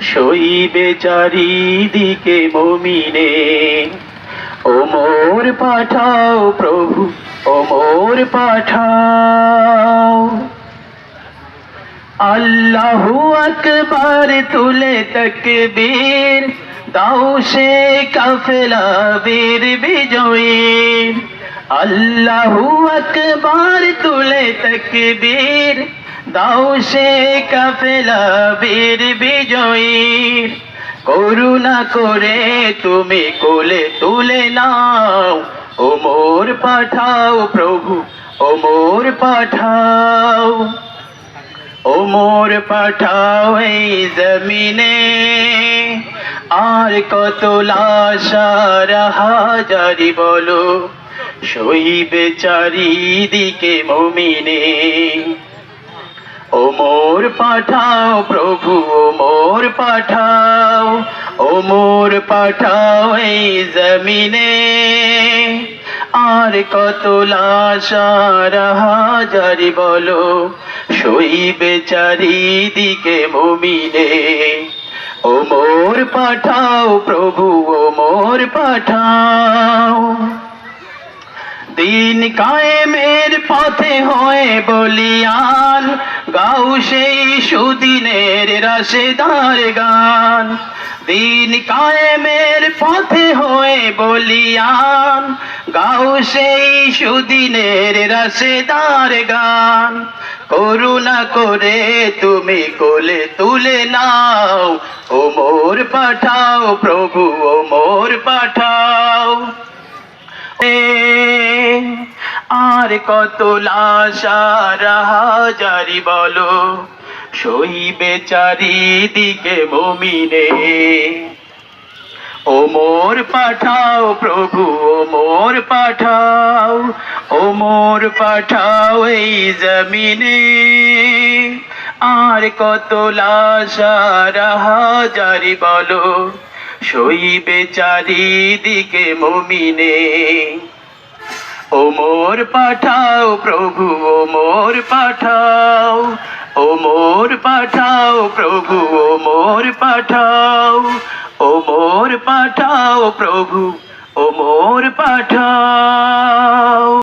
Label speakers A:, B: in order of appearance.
A: সইবে চারিদিকে মমিনে। ওমর পাঠাও প্রভু ওমর পাঠাও। আল্লাহু আকবার তুলে তকবীর, দাও সে কাফেলা বীর বিজয়ীর। আল্লাহু আকবার তুলে তকবীর দাও সে কাফেলা বীর বিজয়ীর করুণা করে তুমি কোলে তুলে নাও। ওমর পাঠাও প্রভু, ওমর পাঠাও। ওমর পাঠাও এই জমিনে। আর কত লাশার হাজারি বলো সইবে চারিদিকে মমিনে। ওমর পাঠাও, প্রভু, ও মোর পাঠাও ওমর পাঠাও এই জমিনে। আর কত লাশার বলো, সইবে চারিদিকে মমিনে। ওমর পাঠাও, প্রভু, ও মোর পাঠাও। দিন কায়েমের পথে হয়ে বলিয়ান গাও সেই সুদিনের রাশেদার গান। দিন কায়েমের পথে হয়ে বলিয়ান, গাও সেই সুদিনের রাশেদার গান। করুণা করে তুমি কোলে তুলে নাও, ওমর পাঠাও, প্রভু ওমর পাঠাও। এ আর কত লাশার হাজারি বলো? সইবে চারিদিকে মমিনে। ওমর পাঠাও প্রভু, ওমর পাঠাও ওমর পাঠাও এই জমিনে। আর কত লাশার হাজারি বলো? সইবে চারিদিকে মমিনে। ওমর পাঠাও প্রভু ওমর পাঠাও ওমর পাঠাও প্রভু ওমর পাঠাও ওমর পাঠাও প্রভু ওমর পাঠাও।